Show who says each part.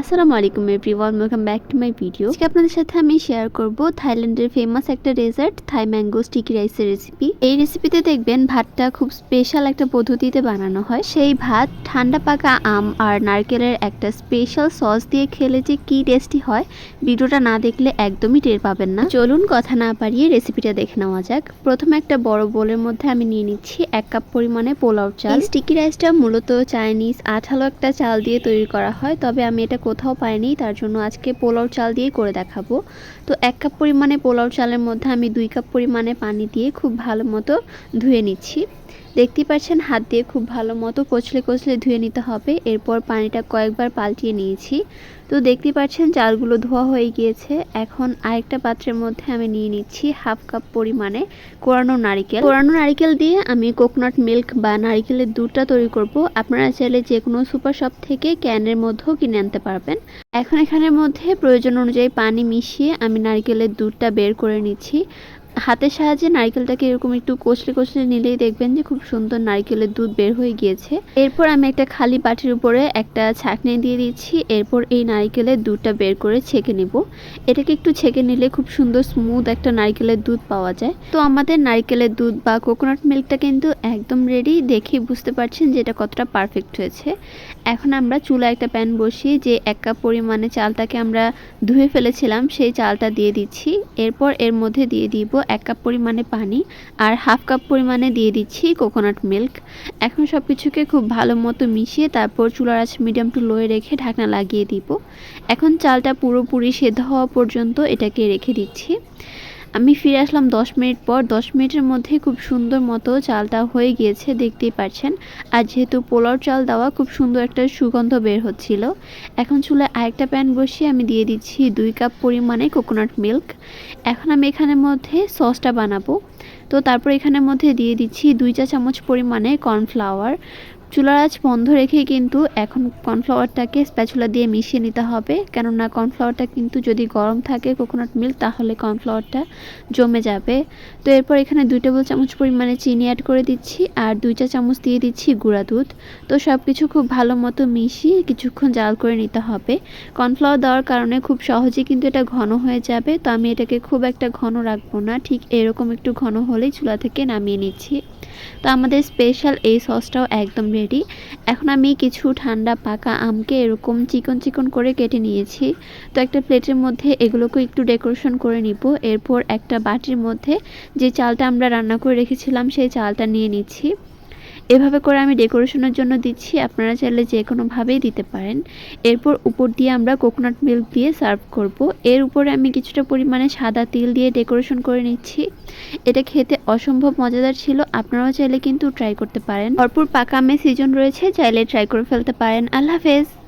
Speaker 1: আসসালামু আলাইকুম everyone welcome back to my video আজকে আপনাদের সাথে আমি শেয়ার করব থাইল্যান্ডের ফেমাস একটা ডেজার্ট থাই ম্যাঙ্গো স্টিকি রাইসের রেসিপি এই রেসিপিতে দেখবেন ভাতটা খুব স্পেশাল একটা পদ্ধতিতে বানানো হয়। সেই ভাত ঠান্ডা পাকা আম আর নারকেলের একটা স্পেশাল সস দিয়ে খেলে যে কি টেস্টি হয়, ভিডিওটা না দেখলে একদমই টের পাবেন না। চলুন কথা না পারিয়ে রেসিপিটা দেখে নেওয়া যাক। প্রথমে একটা বড় বোলের মধ্যে আমি নিয়ে নিচ্ছি এক কাপ পরিমাণে পোলাও চাল। স্টিকি রাইসটা মূলত চাইনিজ আঠালো একটা চাল দিয়ে তৈরি করা হয়, তবে আমি এটা কোথাও পাইনি, তার জন্য আজকে পোলাও চাল দিয়ে করে দেখাবো। তো এক কাপ পরিমাণে পোলাও চালের মধ্যে আমি দুই কাপ পরিমাণে পানি দিয়ে খুব ভালো মতো ধুয়ে নিচ্ছি। দেখতে পাচ্ছেন, হাত দিয়ে খুব ভালো মতো কচলে কচলে ধুয়ে নিতে হবে। এরপর পানিটা কয়েকবার পাল্টিয়ে নিয়েছি। তো দেখতে পাচ্ছেন, চালগুলো ধোয়া হয়ে গিয়েছে। এখন আরেকটা পাত্রের মধ্যে আমি নিয়ে নিচ্ছি হাফ কাপ পরিমাণে কোরানো নারিকেল। কোরানো নারিকেল দিয়ে আমি কোকোনাট মিল্ক বা নারিকেলের দুধটা তৈরি করব। আপনারা চাইলে যে কোনো সুপার শপ থেকে ক্যানের মধ্যেও কিনে আনতে পারবেন। এখন এখানের মধ্যে প্রয়োজন অনুযায়ী পানি মিশিয়ে আমি নারকেলের দুধটা বের করে নিচ্ছি। হাতের সাহায্যে নারকেলটাকে এরকম একটু কষলে কষলে নিলেই দেখবেন যে খুব সুন্দর নারকেলের দুধ বের হয়ে গিয়েছে। এরপর আমি একটা খালি বাটির উপরে একটা ছাঁকনি দিয়ে দিচ্ছি। এরপর এই নারকেলের দুধটা বের করে ছেঁকে নিব। এটাকে একটু ছেঁকে নিলে খুব সুন্দর স্মুথ একটা নারকেলের দুধ পাওয়া যায়। তো আমাদের নারকেলের দুধ বা কোকোনাট মিল্কটা কিন্তু একদম রেডি দেখে বুঝতে পারছেন যে এটা কতটা পারফেক্ট হয়েছে। এখন আমরা চুলা একটা প্যান বসিয়ে যে এক কাপ পরিমাণে চালটাকে আমরা ধুয়ে ফেলেছিলাম, সেই চালটা দিয়ে দিচ্ছি। এরপর এর মধ্যে দিয়ে দিব এক কাপ পরিমাণে পানি আর হাফ কাপ পরিমাণে দিয়ে দিচ্ছি কোকোনাট মিল্ক এখন সব কিছুকে খুব ভালো মতো মিশিয়ে তারপর চুলার আঁচ মিডিয়াম টু লোয়ে রেখে ঢাকনা লাগিয়ে দিব। এখন চালটা পুরোপুরি সেদ্ধ হওয়া পর্যন্ত এটাকে রেখে দিচ্ছি। আমি ফিরে আসলাম দশ মিনিট পর। দশ মিনিটের মধ্যে খুব সুন্দর মতো চালটা হয়ে গিয়েছে, দেখতেই পাচ্ছেন আর যেহেতু পোলাও চাল দেওয়া খুব সুন্দর একটা সুগন্ধ বের হচ্ছিল। এখন চুলে আরেকটা প্যান বসিয়ে আমি দিয়ে দিচ্ছি দুই কাপ পরিমাণে কোকোনাট মিল্ক এখন আমি এখানের মধ্যে সসটা বানাবো। তো তারপর এখানের মধ্যে দিয়ে দিচ্ছি দুই চা চামচ পরিমাণে কর্নফ্লাওয়ার চুলার আঁচ বন্ধ রেখে কিন্তু এখন কর্নফ্লাওয়ারটাকে স্প্যাচুলা দিয়ে মিশিয়ে নিতে হবে। কেননা কর্নফ্লাওয়ারটা কিন্তু যদি গরম থাকে কোকোনাট মিল্ক, তাহলে কর্নফ্লাওয়ারটা জমে যাবে। তো এরপর এখানে দুই টেবিল চামচ পরিমাণে চিনি অ্যাড করে দিচ্ছি আর দুই চা চামচ দিয়ে দিচ্ছি গুঁড়া দুধ। তো সব কিছু খুব ভালো মতো মিশিয়ে কিছুক্ষণ জাল করে নিতে হবে। কর্নফ্লাওয়ার দেওয়ার কারণে খুব সহজেই কিন্তু এটা ঘন হয়ে যাবে। তো আমি এটাকে খুব একটা ঘন রাখব না, ঠিক এরকম একটু ঘন হলেই চুলা থেকে নামিয়ে নিচ্ছি। তো আমাদের স্পেশাল এই সসটাও একদম রেডি এখন আমি কিছু ঠান্ডা পাকা আমকে এরকম চিকন চিকন করে কেটে নিয়েছি। তো একটা প্লেটের মধ্যে এগুলোকে একটু ডেকোরেশন করে নিব। এরপর একটা বাটির মধ্যে যে চালটা আমরা রান্না করে রেখেছিলাম, সেই চালটা নিয়ে নিচ্ছি। এভাবে করে আমি ডেকোরেশনের জন্য দিচ্ছি। আপনারা চাইলে যে কোনোভাবেই দিতে পারেন। এরপর উপর দিয়ে আমরা কোকোনাট মিল্ক দিয়ে সার্ভ করব। এর উপরে আমি কিছুটা পরিমাণে সাদা তিল দিয়ে ডেকোরেশন করে নিচ্ছি। এটা খেতে অসম্ভব মজাদার ছিল। আপনারাও চাইলে কিন্তু ট্রাই করতে পারেন। ভরপুর পাকা আমে সিজন রয়েছে। চাইলে ট্রাই করে ফেলতে পারেন। আল্লাহ হাফেজ।